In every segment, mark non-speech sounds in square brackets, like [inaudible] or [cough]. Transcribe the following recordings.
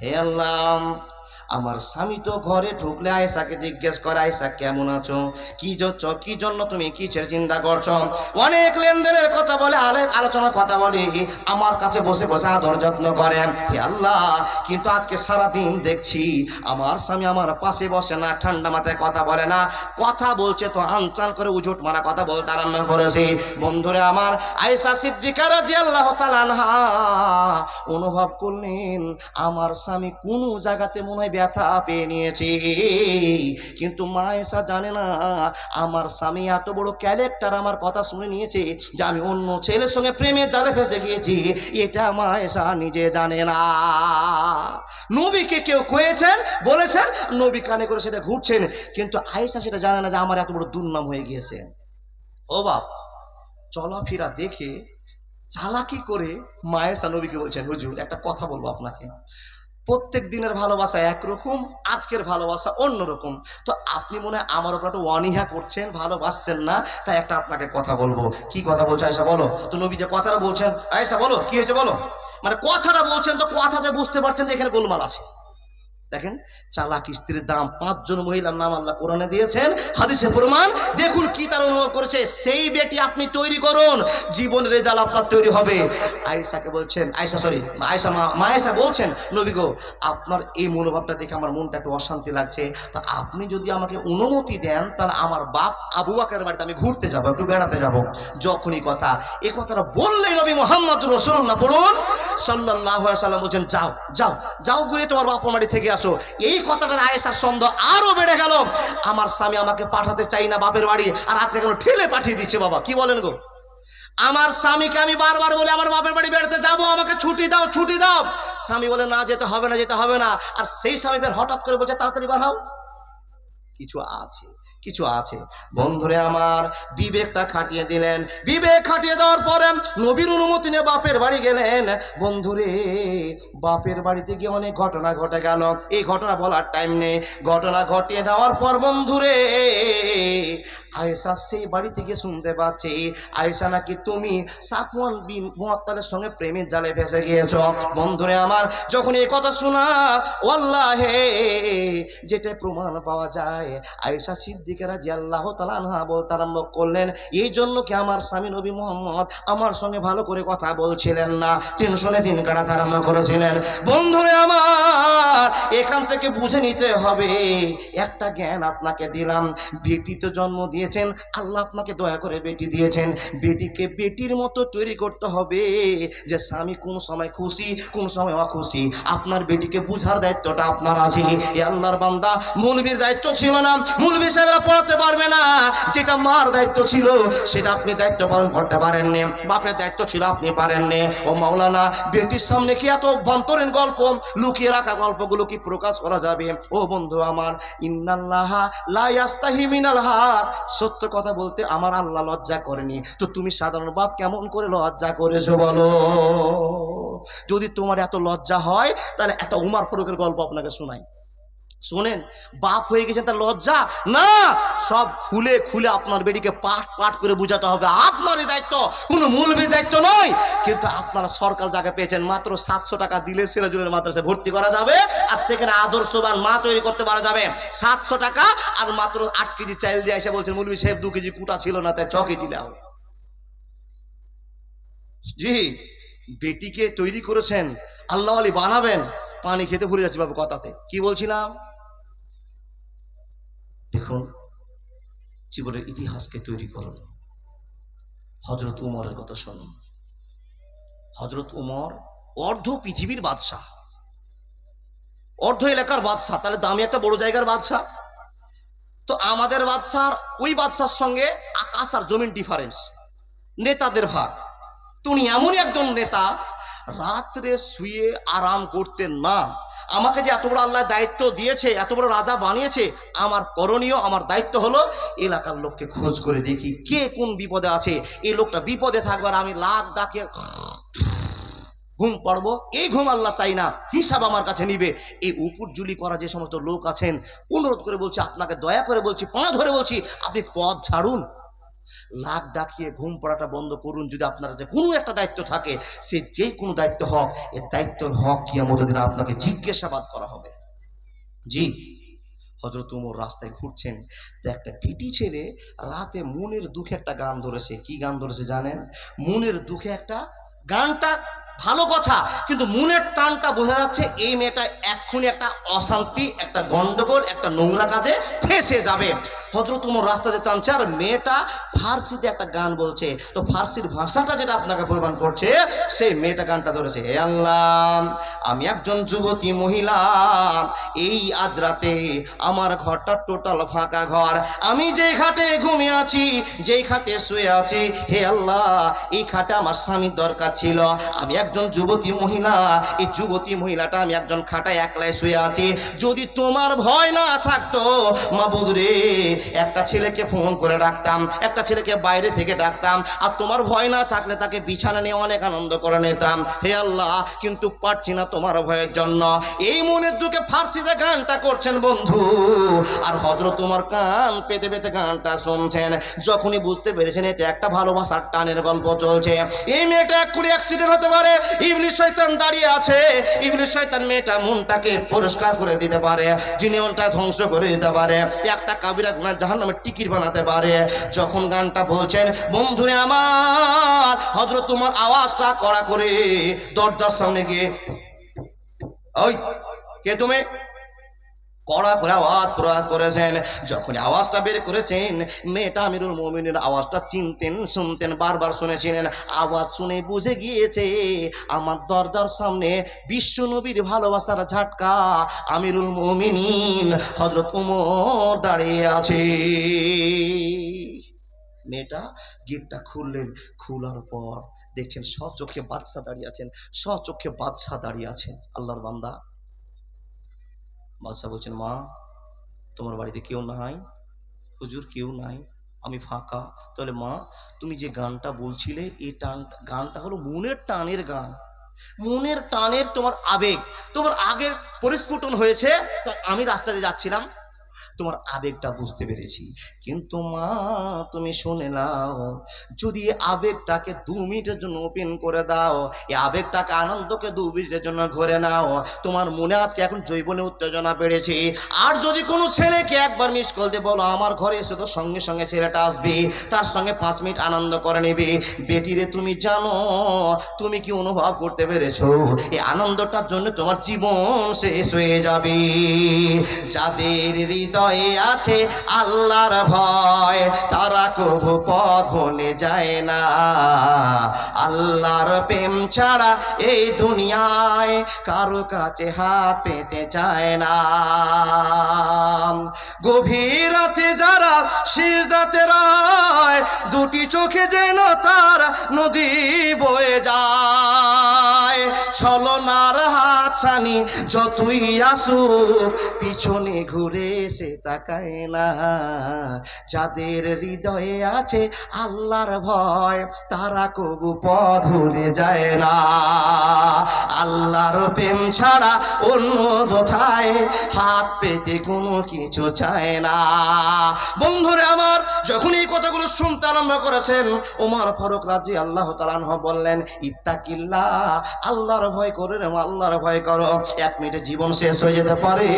হে আল্লাহ আমার স্বামী তো ঘরে ঢুকলে আয়েশাকে জিজ্ঞেস করে, আয়েশা, কেমন আছো? কি জন্য কি জন্য তুমি কিসের চিন্তা করছ? অনেক লেনদেনের কথা বলে অনেক আলোচনার কথা বলে, আমার কাছে বসে বসে আদর যত্ন করে। হে আল্লাহ, কিন্তু আজকে সারাদিন দেখছি আমার স্বামী আমার পাশে বসে না, ঠান্ডা মাথায় কথা বলে না। কথা বলছে তো আনচান করে উজুট মারা কথা বলতে আরম্ভ করেছি। বন্ধুরা আমার, আয়েশা সিদ্দিকার রাজি আল্লাহ তালানহা অনুভব করলেন, আমার স্বামী কোন জায়গাতে মনে হয় ব্যথা পেয়ে নিয়েছে। কিন্তু মা এসা জানে না, আমার স্বামী এত বড় ক্যারেক্টার আমার কথা শুনে নিয়েছে যে আমি অন্য ছেলের সঙ্গে প্রেমের জালে ফেসে গিয়েছি। এটা মা এসা নিজে জানে না। নবীকে কেউ কয়েছেন, বলেছেন, নবী কানে করে সেটা ঘুরছেন, কিন্তু আয়েশা সেটা জানে না যে আমার এত বড় দুর্নাম হয়ে গিয়েছে। ও বাপ, চলাফেরা দেখে চালাকি করে মায়েসা নবীকে বলছেন, হুজুর একটা কথা বলব আপনাকে। প্রত্যেক দিনের ভালোবাসা একরকম, আজকের ভালোবাসা অন্যরকম। তো আপনি মনে হয় আমার ওপর একটা অনীহা করছেন, ভালোবাসছেন না, তাই একটা আপনাকে কথা বলব। কি কথা বলছে আয়সা বলো? তো নবী যে কথাটা বলছেন আয়সা বলো, কি হয়েছে বলো? মানে কথাটা বলছেন তো কথাতে বুঝতে পারছেন যে এখানে গোলমাল আছে। দেখেন, চালাক স্ত্রীর দাম পাঁচজন মহিলার নাম আল্লাহ কোরআনে দিয়েছেন, হাদিসে প্রমাণ। দেখুন কি তার অনুভব করেছে, সেই বেটি আপনি তৈরি করুন, জীবন রেজাল্ট আপনার তৈরি হবে। আয়েশাকে বলছেন, আয়েশা সরি আয়েশা মা আয়েশা বলছেন, নবী গো, আপনার এই মনোভাবটা দেখে আমার মনটা একটু অশান্তি লাগছে। তা আপনি যদি আমাকে অনুমতি দেন, তাহলে আমার বাপ আবু বাকের বাড়িতে আমি ঘুরতে যাব, একটু বেড়াতে যাব। যখনই কথা, এ কথাটা বললেই নবী মোহাম্মদ রসুল্লাহ বলুন সাল্লাহ সাল্লাম বলছেন, যাও যাও যাও ঘুরে তোমার বাপা বাড়ি থেকে আসো এই কথাটা আয়েসার সন্দেহ আরও বেড়ে গেল। আমার স্বামী আমাকে পাঠাতে চাই না বাপের বাড়ি, আর আজকে কেন ঠেলে পাঠিয়ে দিচ্ছে বাবা, কি বলেন গো? আমার স্বামীকে আমি বারবার বলে, আমার বাপের বাড়ি বেড়াতে যাব, আমাকে ছুটি দাও ছুটি দাও। স্বামী বলে, না, যেতে হবে না, যেতে হবে না। আর সেই স্বামী হঠাৎ করে বলছে, তাড়াতাড়ি বার কিছু আছে কিছু আছে। বন্ধুরে আমার, বিবেকটা খাটিয়ে দিলেন। বিবেক খাটিয়ে দেওয়ার পরে নবীর অনুমতি নিয়ে বাপের বাড়ি গেলেন। বন্ধুরে, বাপের বাড়িতে গিয়ে অনেক ঘটনা ঘটে গেল। এই ঘটনা বলার টাইম নেই। ঘটনা ঘটিয়ে দেওয়ার পর বন্ধুরে, আয়েশা সেই বাড়ি থেকে শুনতে পাচ্ছি। আয়েশা নাকি তুমি সাফওয়ান বিন মুয়াত্তালের সঙ্গে প্রেমের জালে ফেসে গিয়েছ। বন্ধুরে আমার, যখন এই কথা শোনা, ওয়াল্লাহে যেটা প্রমাণ পাওয়া যায় আয়েশা সিদ্দিকেরা যে আল্লাহ তালানহা বলতে আরম্ভ করলেন, এই জন্য কি আমার স্বামী নবী মোহাম্মদ আমার সঙ্গে ভালো করে কথা বলছিলেন না? টেনশনে দিন কাটাতে আরম্ভ করেছিলেন। বন্ধুরে আমার, এখান থেকে বুঝে নিতে হবে, একটা জ্ঞান আপনাকে দিলাম। বেটি তো জন্ম দিয়েছেন, আল্লাহ আপনাকে দয়া করে বেটি দিয়েছেন। বেটিকে বেটির মতো তৈরি করতে হবে যে স্বামী কোন সময় খুশি, কোন সময় অখুশি। আপনার বেটিকে বুঝার দায়িত্বটা আপনার আছে। এ আল্লাহর বান্দা মৌলবীর দায়িত্ব ছিল না মৌলবী সাহেবরা পড়াতে পারবে না যেটা মার দায়িত্ব ছিল, সেটা আপনি দায়িত্ব পালন করতে পারেননি। বাপের দায়িত্ব ছিল, আপনি পারেননি। ও মাওলানা সামনে কি এত অভ্যন্তরীণ গল্প? লুকিয়ে রাখা গল্পগুলো কি প্রকাশ করা যাবে? ও বন্ধু আমার সত্য কথা বলতে আমার আল্লাহ লজ্জা করেনি। তো তুমি সাধারণ বাপ কেমন করে লজ্জা করেছ বলো? যদি তোমার এত লজ্জা হয়, তাহলে একটা উমার ফারুকের গল্প আপনাকে শোনাই। শোনেন, বাপ হয়ে গেছেন তার লজ্জা? না, সব খুলে খুলে আপনার বেটিকে পাঠ পাঠ করে বুঝাতে হবে। আপনারই দায়িত্ব, কোনো মূলবীর দায়িত্ব নয়। কিন্তু আপনারা সরকার জায়গা পেয়েছেন, মাত্র সাতশো টাকা দিলে সিরাজুলের মাদ্রাসায় ভর্তি করা যাবে। আর সেখানে আদর্শবান মা তৈরি করতে পারা যাবে। সাতশো টাকা আর মাত্র আট কেজি চাইল দিয়ে এসে বলছেন, মুলবি সাহেব, দু কেজি কুটা ছিল না, তাই ছ কেজি নাও। জি, বেটিকে তৈরি করেছেন, আল্লাহ আলী বানাবেন, পানি খেতে ভুলে যাচ্ছি বাবু কথাতে। কি বলছিলাম? দেখুন, জীবনের ইতিহাসকে তৈরি করুন। হজরত উমরের কথা শুনুন। হজরত উমর, অর্ধ পৃথিবীর বাদশাহ। অর্ধ এলাকার বাদশাহ, তাহলে দামি একটা বড় জায়গার বাদশাহ? তো আমাদের বাদশার ওই বাদশার সঙ্গে আকাশ আর জমিন ডিফারেন্স নেতাদের ভাগ। তো উনি এমনই একজন নেতা রাত্রে শুয়ে আরাম করতেন না। আমাকে যে এত বড় আল্লাহ দায়িত্ব দিয়েছে, এত বড় রাজা বানিয়েছে, আমার করণীয়, আমার দায়িত্ব হলো এলাকার লোককে খোঁজ করে দেখি কে কোন বিপদে আছে। এই লোকটা বিপদে থাকবার আমি লাখ ডাকে ঘুম পড়ব। এই ঘুম আল্লাহ চাই না, হিসাব আমার কাছে নিবে। এই উপর জুলি করা যে সমস্ত লোক আছেন, অনুরোধ করে বলছি, আপনাকে দয়া করে বলছি, পা ধরে বলছি, আপনি পথ ছাড়ুন। লাখ ডাকিয়ে ঘুম পড়াটা বন্ধ করুন যদি আপনার যে কোনো একটা দায়িত্ব থাকে, সে যে কোনো দায়িত্ব হক এর দায়িত্ব হক কি আমাদের দিন আপনাকে জিজ্ঞাসাবাদ করা হবে। জি হজরত উমর রাস্তায় ঘুরছেন, তো একটা পিটি ছেলে রাতে মনের দুঃখে একটা গান ধরেছে। কি গান ধরেছে জানেন? মনের দুঃখে একটা গানটা ভালো কথা, কিন্তু মনের টানটা বোঝা যাচ্ছে এই মেয়েটা এক্ষুনি একটা অশান্তি, একটা গন্ডগোল, একটা নোংরা কাজে ফেসে যাবে। হজরত উমর রাস্তাতে টানছে আর মেয়েটা ফার্সিতে একটা গান বলছে। তো ফার্সির ভাষাটা যেটা আপনাকে প্রমাণ করছে, সেই মেয়েটা গানটা ধরেছে, হে আল্লাহ, আমি একজন যুবতী মহিলা, এই আজ রাতে আমার ঘরটা টোটাল ফাঁকা ঘর। আমি যেই খাটে ঘুমিয়ে আছি, যেই খাটে শুয়ে আছি, হে আল্লাহ, এই খাটে আমার স্বামীর দরকার ছিল। আমি একজন যুবতী মহিলা, এই যুবতী মহিলাটা আমি একজন খাটায় একলাই শুয়ে আছি। যদি তোমার ভয় না থাকতো মা রে, একটা ছেলেকে ফোন করে ডাকতাম, একটা ছেলেকে বাইরে থেকে ডাকতাম, আর তোমার ভয় না থাকলে তাকে বিছানা নিয়ে অনেক আনন্দ করে নিতাম। হে আল্লাহ, কিন্তু পারছি না তোমার ভয়ের জন্য। এই মনের দুঃখে ফার্সিতে গানটা করছেন বন্ধু, আর হজরত তোমার কান পেতে পেতে গানটা শুনছেন। যখনই বুঝতে পেরেছেন এটা একটা ভালোবাসার টানের গল্প চলছে। এই মেয়েটা এক্ষুনি অ্যাক্সিডেন্ট হতে পারে ইবলিশ শয়তান দাঁড়িয়ে আছে। ইবলিশ শয়তান মেয়েটা মনটাকে পরিষ্কার করে দিতে পারে জীবনটা ধ্বংস করে দিতে পারে। একটা কাবিরা গুণা জাহান নামে টিকিট বানাতে পারে। যখন গানটা বলছেন, বন্ধুরে আমার হজরত তোমার আওয়াজটা কড়া করে দরজার সামনে গিয়ে, ওই, কে তুমি? কড়া করে আওয়াজ প্রয়োগ করেছেন। যখন আওয়াজটা বের করেছেন, মেয়েটা আমিরুল মমিনের আওয়াজটা চিনতেন, শুনতেন, বারবার শুনেছিলেন। আওয়াজ শুনে বুঝে গিয়েছে, আমার দরজার সামনে বিশ্ব নবীর ভালোবাসার ঝাটকা আমিরুল মমিনিন হজরত উমর দাঁড়িয়ে আছে। মেয়েটা গেটটা খুললেন, খোলার পর দেখছেন স্বচক্ষে বাদশাহ দাঁড়িয়ে আছেন স্বচক্ষে বাদশাহ দাঁড়িয়ে আছেন। আল্লাহর বান্দা। বাদশাহ বলছেন, মা, তোমার বাড়িতে কেউ নাই। হুজুর কেউ নাই। আমি ফাঁকা। তাহলে, মা, তুমি যে গানটা বলছিলে, এই টান, গানটা হলো মনের টানের গান। মনের টানের তোমার আবেগ। তোমার আগের পরিস্ফুটন হয়েছে আমি রাস্তাতে যাচ্ছিলাম। তোমার আবেগটা বুঝতে পেরেছি। কিন্তু মা, তুমি শুনে নাও, যদি আবেগটাকে দু মিনিটের জন্য ওপেন করে দাও, এই আবেগটাকে আনন্দকে দু মিনিটের জন্য ঘরে নাও, তোমার মনে আজকে এখন জৈবনে উত্তেজনা বেড়েছে। আর যদি কোনো ছেলেকে একবার মিস দিয়ে বলো, আমার ঘরে এসে তো সঙ্গে সঙ্গে ছেলেটা আসবে, তার সঙ্গে পাঁচ মিনিট আনন্দ করে নেবে। বেটিরে তুমি জানো, তুমি কি অনুভব করতে পেরেছ? এই আনন্দটার জন্য তোমার জীবন শেষ হয়ে যাবে। যাদের হৃদয়ে আছে আল্লাহর ভয়, তারা কবু পথ ভুলে যায় না। আল্লাহর প্রেম ছাড়া এই দুনিয়ায় কারও কাছে হাত পেতে চায় না। গভীর রাতে যারা সিজদাতে রায়, দুটি চোখে যেন তার নদী বয়ে যায়। ছলনার হাত ছানি যতই আসুক, পিছনে ঘুরে সে তাকায় না। যাদের হৃদয়ে আছে আল্লাহর ভয়, তারা কবু পথ ভুলে যায় না। আল্লাহর প্রেম ছাড়া অন্য কোথায় হাত পেতে কোনো কিছু চায় না। বন্ধুরে আমার, যখন এই কথাগুলো শুনতে আরম্ভ করেছেন, ওমর ফারুক রাজি আল্লাহ তালানহ বললেন ইত্তাকিল্লা আল্লাহর ভয় করে রে আল্লাহর ভয় করো, এক মিনিটে জীবন শেষ হয়ে যেতে পারে।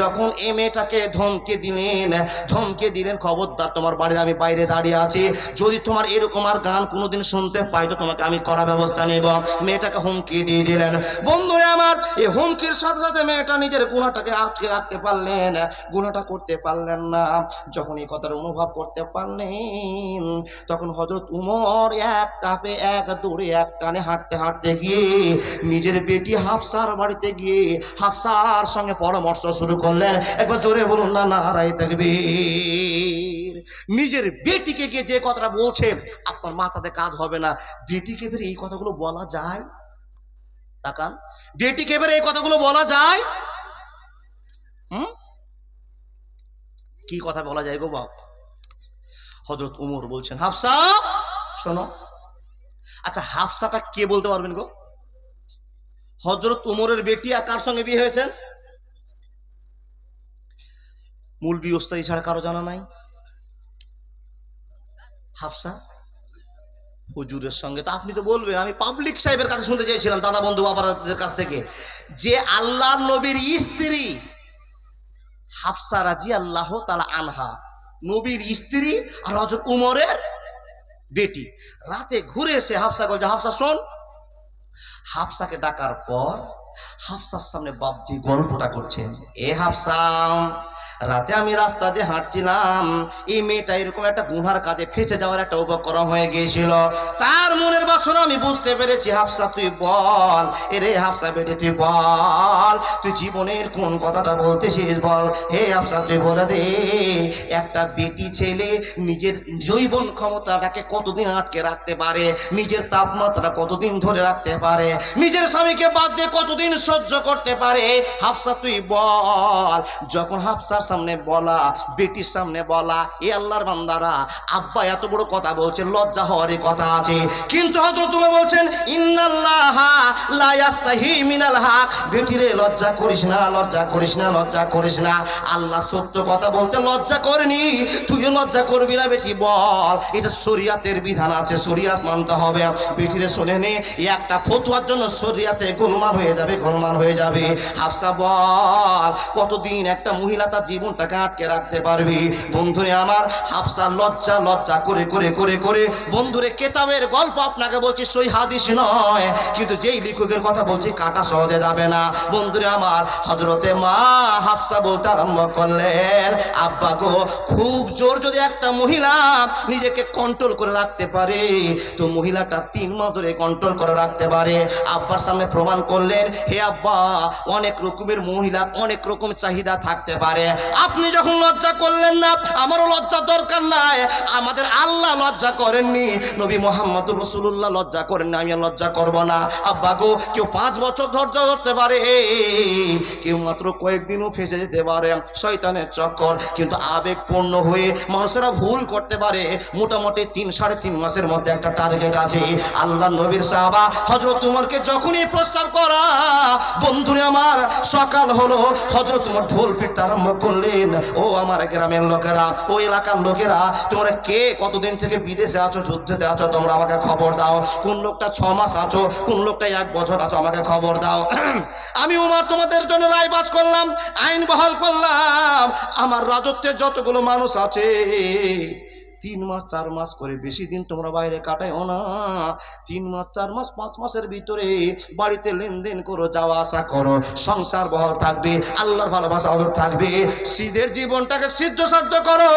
যখন এ মেয়েটাকে ধমকে দিলেন ধমকে দিলেন, খবরদার, তোমার বাড়ির আমি বাইরে দাঁড়িয়ে আছি। যদি তোমার এরকম আর গান কোনোদিন শুনতে পাই, তো তোমাকে আমি করা ব্যবস্থা নেব। মেয়েটাকে হুমকি দিয়ে দিলেন। বন্ধুরে আমার এই হুমকির সাথে সাথে মেয়েটা নিজের গুণাটাকে আটকে রাখতে পারলেন। গুণাটা করতে পারলেন না। যখন এই কথাটা অনুভব করতে পারলেন, তখন হজরত উমর এক টাপে, এক দৌড়ে, এক টানে হাঁটতে হাঁটতে গিয়ে নিজের বেটি হাফসার বাড়িতে গিয়ে হাফসার সঙ্গে পরামর্শ শুরু করলেন। একবার জোরে বলুন, না নারাই থাকবে নিজের বেটিকে গিয়ে যে কথাটা বলছে, আপনার মাথাতে কাজ হবে না। বেটিকে ফের এই কথাগুলো বলা যায়? তাকান। বেটিকে ফের এই কথাগুলো বলা যায়? হুম? কি কথা বলা যায় গো বাপ? হজরত উমর বলছেন, হাফসা, শোনো। আচ্ছা হাফসাটা কে বলতে পারবেন গো? হজরত উমরের বেটি আর কার সঙ্গে বিয়ে হয়েছেন মূল বিয়ে ওস্তাদি ছাড়া কারও জানা নাই। হাফসা, হুজুরের সঙ্গে তো আপনি তো বলবেন, আমি পাবলিক সাহেবের কাছে শুনতে চেয়েছিলাম দাদা বন্ধু বাবাদের কাছ থেকে, যে আল্লাহ নবীর স্ত্রী হাফসা রাজি আল্লাহ তালা আনহা, নবীর স্ত্রী আর হজরত উমরের বেটি। রাতে ঘুরে এসে হাফসা বলছে, হাফসা শোন হাফসাকে ডাকার পর হাফসার সামনে বাপজি গল্পটা করছেন এ হাফসা! রাতে আমি রাস্তা দিয়ে হাঁটছিলাম। এই মেয়েটা এরকম একটা গুনহার কাজে ফেসে যাওয়ার একটা উপক্রম হয়ে গিয়েছিল। তার মনের বাসনা আমি বুঝতে পেরেছি। হাফসা, তুই বল। এরে হাফসা বেটে, তুই বল। তুই জীবনের কোন কথাটা বলতেছিস বল? হে হাফসা, তুই বলে দে। একটা বেটি ছেলে নিজের জৈবন ক্ষমতাটাকে কতদিন আটকে রাখতে পারে? নিজের তাপমাত্রা কতদিন ধরে রাখতে পারে? নিজের স্বামীকে বাদ দিয়ে কতদিন সহ্য করতে পারে? হাফসা, তুই বল। যখন হাফসার সামনে বলা বেটির সামনে বলা, এ আল্লাহর বান্দারা, আব্বা এত বড় কথা বলছেন লজ্জা হওয়ারই কথা আছে। কিন্তু হয়তো তুমি বলছেন মিনাল হক। বেটিরে লজ্জা করিস না, লজ্জা করিস না, লজ্জা করিস না। আল্লাহ সত্য কথা বলতে লজ্জা করেনি। তুইও লজ্জা করবি না বেটি, বল। এটা শরিয়াতের বিধান আছে, শরিয়াত মানতে হবে। বেটিরে শোনে নে একটা ফতুয়ার জন্য শরিয়াতে গোলমাল হয়ে যাবে, গোলমাল হয়ে যাবে। হাফসা, বল, কতদিন একটা মহিলা জীবনটাকে আটকে রাখতে পারবি। বন্ধুরে আমার হাফসা লজ্জা লজ্জা করে করে করে করে। বন্ধুরে, কেতাবের গল্প আপনাকে বলছি, সই হাদিস নয়। কিন্তু যেই লেখকের কথা বলছি, কাটা সহজে যাবে না। বন্ধুরে আমার হজরতে মা হাফসা বলতে আরম্ভ করলেন, আব্বা গো, খুব জোর যদি একটা মহিলা নিজেকে কন্ট্রোল করে রাখতে পারে, তো মহিলাটা তিন মাস ধরে কন্ট্রোল করে রাখতে পারে। আব্বার সামনে প্রমাণ করলেন, হে আব্বা, অনেক রকমের মহিলা, অনেক রকম চাহিদা থাকতে পারে। আপনি যখন লজ্জা করলেন না, আমারও লজ্জা দরকার নাই। আমাদের আল্লাহ লজ্জা করেননি, নবী মোহাম্মদ রসুল্লাহ লজ্জা করেননি আমি লজ্জা করব না। আব্বা গো, কেউ পাঁচ বছর ধৈর্য ধরতে পারে, কেউ মাত্র কয়েকদিনও ফেসে যেতে পারে, শয়তানের চক্কর। কিন্তু আবেগপূর্ণ হয়ে মানুষেরা ভুল করতে পারে। মোটামুটি তিন, সাড়ে তিন মাসের মধ্যে একটা টার্গেট আছে। আল্লাহ নবীর সাহাবা হজরত তোমারকে যখনই প্রস্তাব করা, বন্ধুরে আমার, সকাল হলো হজরত তোমার ঢোল পিটতে আরম্ভ করলেন? ও আমার গ্রামের লোকেরা, ও এলাকার লোকেরা, তোমরা কে? কতদিন থেকে বিদেশে আছো, যুদ্ধতে আছো? তোমরা আমাকে খবর দাও। কোন লোকটা ছ মাস আছো, কোন লোকটা এক বছর আছো, আমাকে খবর দাও। [clears throat] আমি উমার তোমাদের জন্য রায় পাস করলাম, আইন বহাল করলাম। আমার রাজত্বের যতগুলো মানুষ আছে তিন মাস, চার মাস করে বেশি দিন তোমরা বাইরে কাটাইও না। তিন মাস, চার মাস, পাঁচ মাসের ভিতরে বাড়িতে লেনদেন করো, যাওয়া আসা করো, সংসার বহল থাকবে, আল্লাহর ভালোবাসা অদর থাকবে, সিদের জীবনটাকে সিদ্ধ সাধ্য করো।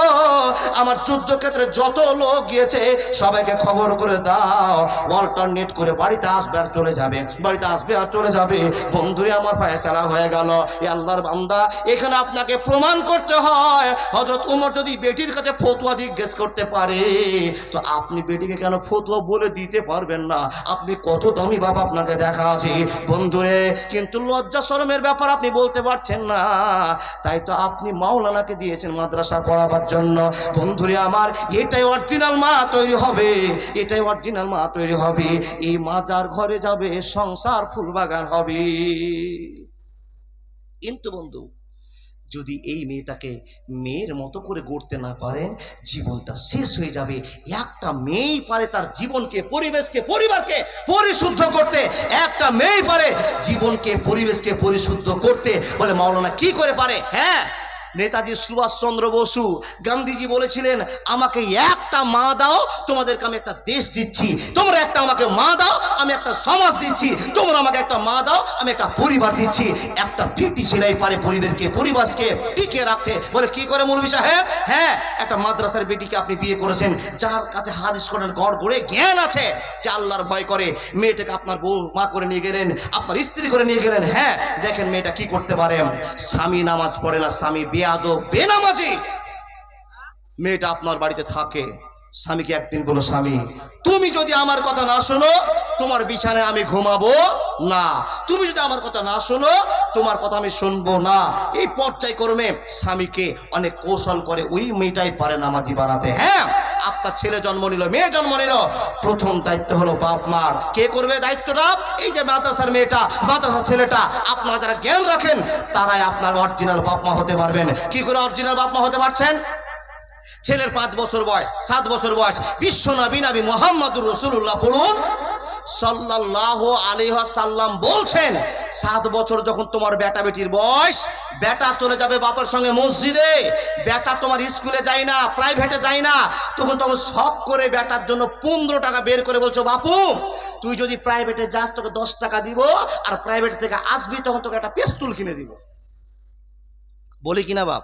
আমার যুদ্ধ ক্ষেত্রে যত লোক গিয়েছে, সবাইকে খবর করে দাও অল্টারনেট করে বাড়িতে আসবে আর চলে যাবে, বাড়িতে আসবে আর চলে যাবে। বন্ধুরে, আমার ফায়সালা হয়ে গেল। এ আল্লাহর বান্দা, এখানে আপনাকে প্রমাণ করতে হয়। হজরত উমর যদি বেটির কাছে ফতুয়া জিজ্ঞেস করতে পারে। তো আপনি বেটিকে কেন ফতুয়া বলে দিতে পারবেন না? আপনি কত দামি বাপ আপনাকে দেখা আছে। বন্ধুরে, কিন্তু লজ্জা, শরমের ব্যাপার আপনি বলতে পারছেন না। তাই তো আপনি মাওলানাকে দিয়েছেন মাদ্রাসা পড়াবার জন্য। বন্ধুরে আমার, এটাই অরিজিনাল মা তৈরি হবে। এটাই অরিজিনাল মা তৈরি হবে। এই মা যার ঘরে যাবে, সংসার ফুলবাগান হবে। কিন্তু বন্ধু যদি এই মেয়েটাকে মেয়ের মতো করে গড়তে না পারেন, জীবনটা শেষ হয়ে যাবে। একটা মেয়েই পারে তার জীবনকে, পরিবেশকে, পরিবারকে পরিশুদ্ধ করতে। একটা মেয়েই পারে জীবনকে, পরিবেশকে পরিশুদ্ধ করতে। বলে মাওলানা কি করে পারে? হ্যাঁ? নেতাজি সুভাষচন্দ্র বসু গান্ধীজি বলেছিলেন, আমাকে একটা মা দাও, তোমাদেরকে আমি একটা দেশ দিচ্ছি। তোমরা একটা আমাকে মা দাও, আমি একটা সমাজ দিচ্ছি। তোমরা আমাকে একটা মা দাও, আমি একটা পরিবার দিচ্ছি। একটা বেটি ছেলেই পারে পরিবারকে পরিবারকে টিকে রাখতে বলে কি করে মৌলবী সাহেব? হ্যাঁ একটা মাদ্রাসার বেটিকে আপনি বিয়ে করেছেন, যার কাছে হাদিস করেন গড় গড়ে জ্ঞান আছে, যে আল্লাহর ভয় করে মেয়েটাকে আপনার বউ মা করে নিয়ে গেলেন, আপনার স্ত্রী করে নিয়ে গেলেন। হ্যাঁ দেখেন মেয়েটা কি করতে পারে। স্বামী নামাজ পড়ে না, স্বামী বেয়াদব বেনামাজি। মেয়েটা আপনার বাড়িতে থাকে। স্বামীকে একদিন বলো, স্বামী, তুমি যদি আমার কথা না শোনো, তোমার বিছানায় আমি ঘুমাবো না। তুমি যদি আমার কথা না শোনো, তোমার কথা আমি শুনব না। এই পর্যায়ক্রমে স্বামীকে অনেক কৌশল করে ওই মেয়েটাই পারে না নামাজি বানাতে। হ্যাঁ আপনার ছেলে জন্ম নিল, মেয়ে জন্ম নিল। প্রথম দায়িত্ব হলো বাপ মার। কে করবে দায়িত্বটা? এই যে মাদ্রাসার মেয়েটা, মাদ্রাসার ছেলেটা, আপনারা যারা জ্ঞান রাখেন, তারাই আপনার অরিজিনাল বাপ মা হতে পারবেন। কি করে অরিজিনাল বাপ মা হতে পারছেন? ছেলের পাঁচ বছর বয়স, সাত বছর বয়স। বিশ্ব নবী নবী মোহাম্মদুর রসুল্লাহ পড়ুন সাল্লাহ আলিহাসাল্লাম বলছেন, সাত বছর যখন তোমার বেটা বেটির বয়স, বেটা চলে যাবে বাবার সঙ্গে মসজিদে, বেটা তোমার স্কুলে যায় না, প্রাইভেটে যায় না, তখন তোমার শখ করে বেটার জন্য পনেরো টাকা বের করে বলছো, বাপু, তুই যদি প্রাইভেটে যাস, তোকে দশ টাকা দিব, আর প্রাইভেট থেকে আসবি, তখন তোকে একটা পেস্তুল কিনে দিব। বলি কিনা বাপ?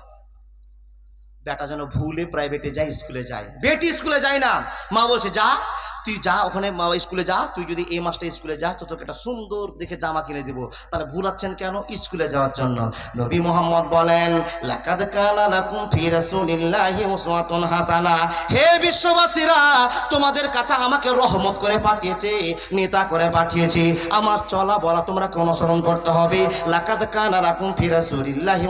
বেটা যেন ভুলে প্রাইভেটে যায় স্কুলে যায়। বেটি স্কুলে যায় না। মা বলছে, যা, তুই যা ওখানে, মা স্কুলে যা, তুই যদি এই মাসটা স্কুলে যাস, তো তোকে একটা সুন্দর দেখে জামা কিনে দিব। তাহলে ভুলাচ্ছেন কেন স্কুলে যাওয়ার জন্য? নবী মোহাম্মদ বলেন হাসানা। হে বিশ্ববাসীরা, তোমাদের কাছে আমাকে রহমত করে পাঠিয়েছে, নেতা করে পাঠিয়েছে। আমার চলা বলা তোমরা কোন অনুসরণ করতে হবে। লাকাদ কানা লাকুম ফি রাসূলিল্লাহি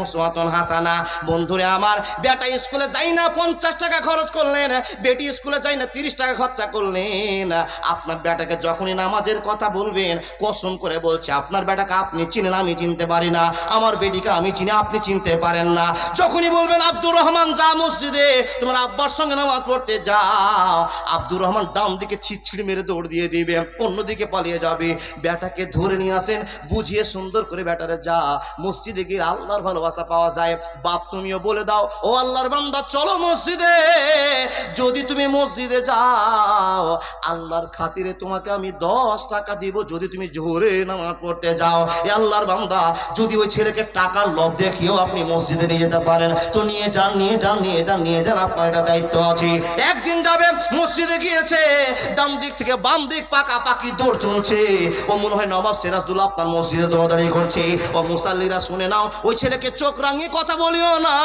হাসানা। বন্ধুরে আমার, বেটা স্কুলে যাই না পঞ্চাশ টাকা খরচ করলেন। বেটি স্কুলে যাই না তিরিশ টাকা খরচা করলেন। আপনার বেটাকে যখনই নামাজের কথা বলবেন, কসম করে বলছে, আপনার বেটাকে আপনি চিনেন, আমি চিনতে পারি না। আমার বেটিকে আমি চিনি, আপনি চিনতে পারেন না। যখনই বলবেন, আব্দুর রহমান, যা মসজিদে, তোমার আব্বার সঙ্গে নামাজ পড়তে যাও। আব্দুর রহমান ডান দিকে ছিটছিড় মেরে দৌড় দিয়ে দিবে, অন্যদিকে পালিয়ে যাবে। বেটাকে ধরে নিয়ে আসেন, বুঝিয়ে সুন্দর করে বেটারে যা, মসজিদে গিয়ে আল্লাহর ভালোবাসা পাওয়া যায়। বাপ তুমিও বলে দাও, ও আল্লাহর বান্দা, চলো মসজিদে। যদি তুমি মসজিদে যাও, আল্লাহর খাতিরে তোমাকে আমি দশ টাকা দিব। যদি তুমি জোরে নামাজ পড়তে যাও, এ আল্লাহর বান্দা, যদি ওই ছেলেকে টাকার লোভ দেখিয়েও আপনি মসজিদে নিয়ে যেতে পারেন। তো নিয়ে যান নিয়ে যান নিয়ে যান নিয়ে যান, আপনার এটা দায়িত্ব আছে। একদিন যাবে মসজিদে গিয়েছে, ডান দিক থেকে বাম দিক পাকাপাকি দৌড় চলছে। ও মনে হয় নবাব সিরাজদুল্লাহ আপনার মসজিদে দৌড়াদৌড়ি করছে। ও মুসাল্লিরা শুনে নাও, ওই ছেলেকে চোখ রাঙিয়ে কথা বলিও না,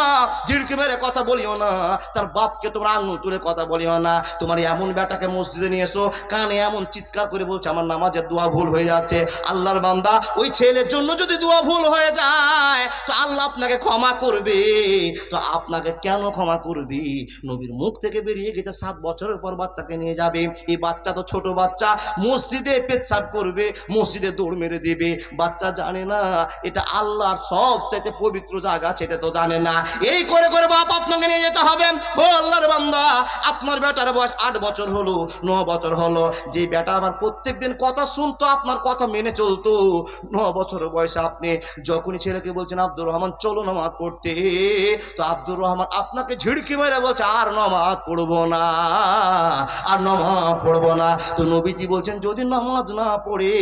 ঝিড়কি মেরে কথা বলিও না, তার বাপকে তোমরা আঙুল তুলে কথা বলিও না। তোমার এমন বেটাকে মসজিদে নিয়ে এসো, কানে এমন চিৎকার করে বলছে, আমার নামাজের দোয়া ভুল হয়ে যাচ্ছে। আল্লাহর বান্দা, ওই ছেলের জন্য যদি দোয়া ভুল হয়ে যায়, তো আল্লাহ আপনাকে ক্ষমা করবে। তো আপনাকে কেন ক্ষমা করবি? নবীর মুখ থেকে বেরিয়ে গেছে সাত বছরের পর বাচ্চাকে নিয়ে যাবে। এই বাচ্চা তো ছোট বাচ্চা। মসজিদে পেচ্ছাপ করবে, মসজিদে দৌড় মেরে দেবে। বাচ্চা জানে না, এটা আল্লাহর সব চাইতে পবিত্র জায়গা, সেটা তো জানে না। এই করে করে বাপ আপনাকে নিয়ে যেতে হবে। ও আল্লাহর বান্দা আপনার বেটার বয়স আট বছর হলো, ন বছর হলো। যে বেটা আমার প্রত্যেক দিন কথা শুনতো, আপনার কথা মেনে চলতো। ন বছর বয়সে আপনি যখনই ছেলেকে বলছেন, আব্দুর রহমান, চলো নামাজ পড়তে। তো আব্দুর রহমান আপনাকে ঝিড়কি মেরে বলছে, আর নামাজ পড়ব না, আর নামাজ পড়ব না। তো নবীজি বলছেন, যদি নামাজ না পড়ে,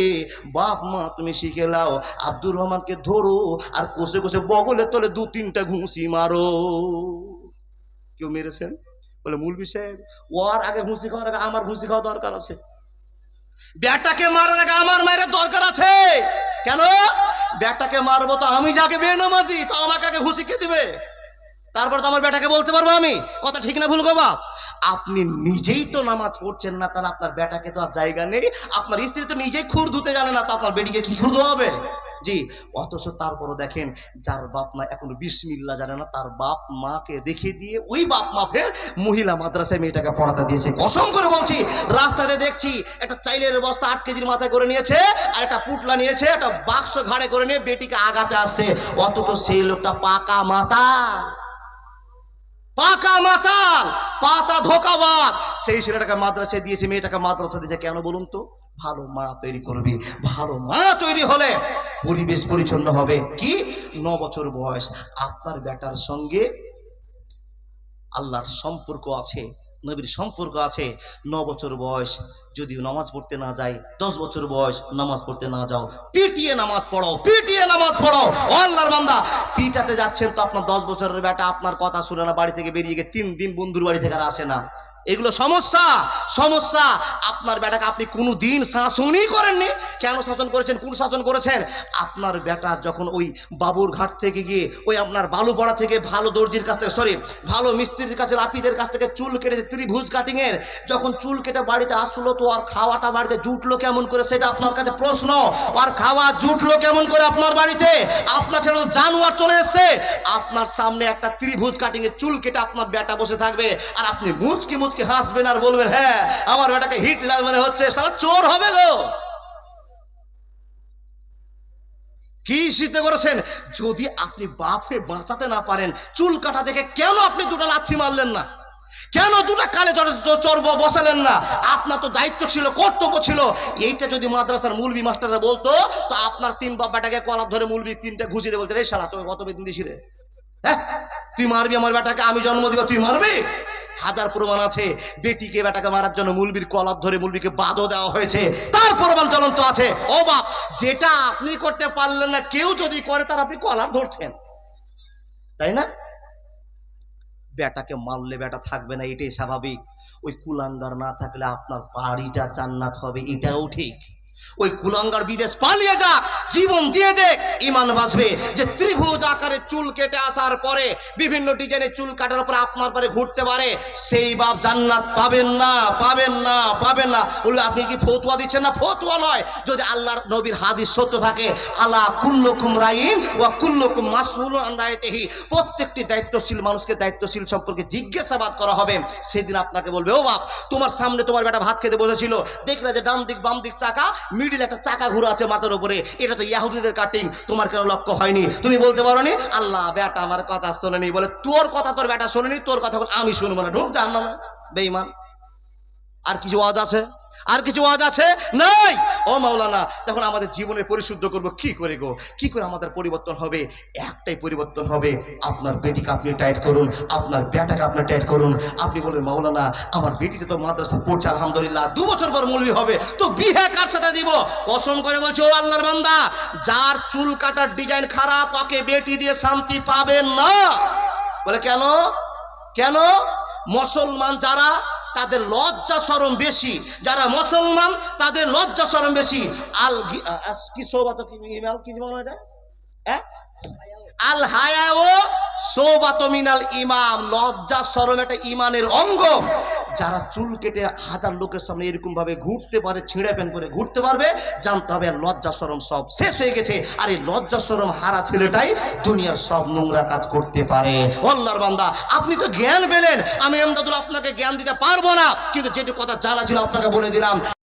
বাপ মা তুমি শিখে লাও আব্দুর রহমানকে ধরো আর কষে কষে বগলে তোলে দু তিনটা ঘুষি মারো। কেউ মেরেছেন? বলে, মুলবি সাহেব ওর আগে ঘুষি খাওয়ার আগে আমার ঘুষি খাওয়া দরকার আছে। বেটাকে মারার আগে আমার মায়ের দরকার আছে। কেন? বেটাকে মারবো তো আমি যাকে বেনামাজি তো আমাকে আগে ঘুষি খেয়ে দিবে? তারপর তো আমার বেটাকে বলতে পারব আমি। কথা ঠিক না ভুল গো বাপ? আপনি নিজেই তো নামাজ পড়ছেন না, তাহলে আপনার বেটাকে তো আর জায়গা নেই। আপনার স্ত্রী তো নিজেই খুর ধুতে জানে না, তো আপনার বেটিকে কি খুর হবে জি, অথচ তারপরও দেখেন যার বাপ মা এখনও বিসমিল্লা জানে না, তার বাপ মাকে রেখে দিয়ে ওই বাপ মা ফের মহিলা মাদ্রাসায় মেয়েটাকে পড়াতে দিয়েছে। কসম করে বলছি, রাস্তাতে দেখছি একটা চাইলের বস্তা আট কেজির মাথায় করে নিয়েছে, আর একটা পুটলা নিয়েছে, একটা বাক্স ঘাড়ে করে নিয়ে বেটিকে আগাতে আসছে। অথচ সেই লোকটা পাকা মাতা পাকা মাতাল, পাতা ধোকাবাদ সেই ছেলেটাকে মাদ্রাসায় দিয়েছে, মেয়েটাকে মাদ্রাসা দিয়েছে। কেন বলুন তো? ভালো মা তৈরি করবি, ভালো মা তৈরি হলে পরিবেশ পরিচ্ছন্ন হবে। কি? ন বছর বয়স। আপনার বেটার সঙ্গে আল্লাহর সম্পর্ক আছে, নবীর সম্পর্ক আছে। ন বছর বয়স। যদি নামাজ পড়তে না যায়, দশ বছর বয়স, নামাজ পড়তে না যাও। পিটিয়ে নামাজ পড়ো পিটিয়ে নামাজ পড়ো ও আল্লাহর বান্দা, পিটাতে যাচ্ছেন তো আপনার দশ বছরের বেটা আপনার কথা শুনে না, বাড়ি থেকে বেরিয়ে গিয়ে তিন দিন বন্ধুর বাড়ি থেকে আর আসে না। এগুলো সমস্যা সমস্যা। আপনার বেটাকে আপনি কোনো দিন শাসনই করেননি। কেন শাসন করেছেন? কোন শাসন করেছেন? আপনার বেটা যখন ওই বাবুর ঘাট থেকে গিয়ে, ওই আপনার বালুপাড়া থেকে ভালো দর্জির কাছ থেকে সরি ভালো মিস্ত্রির কাছে রাপিদের কাছ থেকে চুল কেটেছে ত্রিভুজ কাটিংয়ের যখন চুল কেটে বাড়িতে আসলো তো আর খাওয়াটা বাড়িতে জুটলো কেমন করে সেটা আপনার কাছে প্রশ্ন। আর খাওয়া জুটলো কেমন করে আপনার বাড়িতে? আপনার ছেলে জানোয়ার চলে এসছে। আপনার সামনে একটা ত্রিভুজ কাটিংয়ের চুল কেটে আপনার বেটা বসে থাকবে। আর আপনি মুচকি মুচকি হাসবেন আর বলবেন হ্যাঁ আমার বেটাকে হিটলার মানে হচ্ছে সারা চোর হবে গো। কি শীতে করেছেন যদি আপনি বাপে বাঁচাতে না পারেন, চুল কাটা দেখে কেন আপনি দুটো লাথি মারলেন না? কেন দুটা কালে চর্ব বসালেন না? আপনার তো দায়িত্ব ছিল, কর্তব্য ছিল। এইটা যদি মাদ্রাসার মুলবি মাস্টাররা বলতো, তো আপনার তিন বাবাটাকে কলার ধরে মুলবি তিনটা ঘুষিয়ে দিয়ে বলতে রে শালা, তোকে কত বেতন দিছি রে? হ্যাঁ তুই মারবি আমার বেটাকে? আমি জন্ম দিব, তুই মারবি? হাজার প্রমাণ আছে। বেটিকে, বেটাকে মারার জন্য মুলবির কলার ধরে মুলবিকে বাদও দেওয়া হয়েছে। তার প্রমাণ চলন্ত আছে। ও বাপ, যেটা আপনি করতে পারলেন না, কেউ যদি করে, তার আপনি কলার ধরছেন। তাই না? বেটাকে মারলে বেটা থাকবে না, এটাই স্বাভাবিক। ওই কুলাঙ্গার না থাকলে আপনার বাড়িটা জান্নাত হবে, এটাও ঠিক। ওই কুলাঙ্গার বিদেশ পালিয়ে যাক জীবন দিয়ে দেখ ইমান বাঁচবে। যে ত্রিভুজ আকারে চুল কেটে আসার পরে বিভিন্ন ডিজাইনের চুল কাটার পরে আপনার পরে ঘুরতে পারে, সেই বাপ জান্নাত পাবেন না পাবেন না পাবেন না। বলবে আপনি কি ফতুয়া দিচ্ছেন না? ফতুয়া নয়। যদি আল্লাহর নবীর হাদিস সত্য থাকে আল্লাহ কুল্লকুম রাইন ওয়া কুল্লকুম মাসউল আন রায়তিহি। প্রত্যেকটি দায়িত্বশীল মানুষকে দায়িত্বশীল সম্পর্কে জিজ্ঞাসাবাদ করা হবে। সেদিন আপনাকে বলবে, ও বাপ, তোমার সামনে তোমার বেটা ভাত খেতে বসেছিল। দেখলে যে ডান দিক বাম দিক চাকা মিডিল একটা চাকা ঘুরে আছে মাথার উপরে। এটা তো ইয়াহুদিদের কাটিং। তোমার কেন লক্ষ্য হয়নি? তুমি বলতে পারো নি আল্লাহ, বেটা, আমার কথা শোনেনি বলে তোর কথা তোর বেটা শোনেনি, তোর কথা আমি শুনব না। ঢুক জানলাম বেঈমান। বেইমান আর কিছু আওয়াজ আছে? আর কিছু ওয়াজ আছে? নাই! ও মাওলানা, তখন আমাদের জীবনে পরিশুদ্ধ করব কি করে গো? কি করে আমাদের পরিবর্তন হবে? একটাই পরিবর্তন হবে, আপনার বেটিকে আপনি টাইট করুন, আপনার বেটাকে আপনি টাইট করুন। আপনি বলেন, মাওলানা, আমার বেটিতে তো মাদ্রাসা পড়ছে, আলহামদুলিল্লাহ, দু বছর পর মূলবি হবে, তো বিহে কার সাথে দিব? কসম করে বলছো, ও আল্লাহর বান্দা, যার চুল কাটার ডিজাইন খারাপ, ওকে বেটি দিয়ে শান্তি পাবেন না। বলে কেন? কেন? মুসলমান যারা তাদের লজ্জা সরম বেশি। যারা মুসলমান, তাদের লজ্জা সরম বেশি। আল কি সৌবাত কি ইমাল কি বলো এটা? হ্যাঁ? আল হায়া ও সৌবাত ইমাম, লজ্জা সরম একটা ইমানের অঙ্গ। যারা চুল কেটে হাজার লোকের সামনে এরকম ভাবে ঘুরতে পারে, ছিঁড়ে প্যান করে ঘুরতে পারবে, জানতে হবে লজ্জা সরম সব শেষ হয়ে গেছে। আর এই লজ্জা সরম হারা ছেলেটাই দুনিয়ার সব নোংরা কাজ করতে পারে। আল্লাহর বান্দা, আপনি তো জ্ঞান পেলেন। আমি এমদাদুল আপনাকে জ্ঞান দিতে পারব না, কিন্তু যেটু কথা জানা ছিল আপনাকে বলে দিলাম।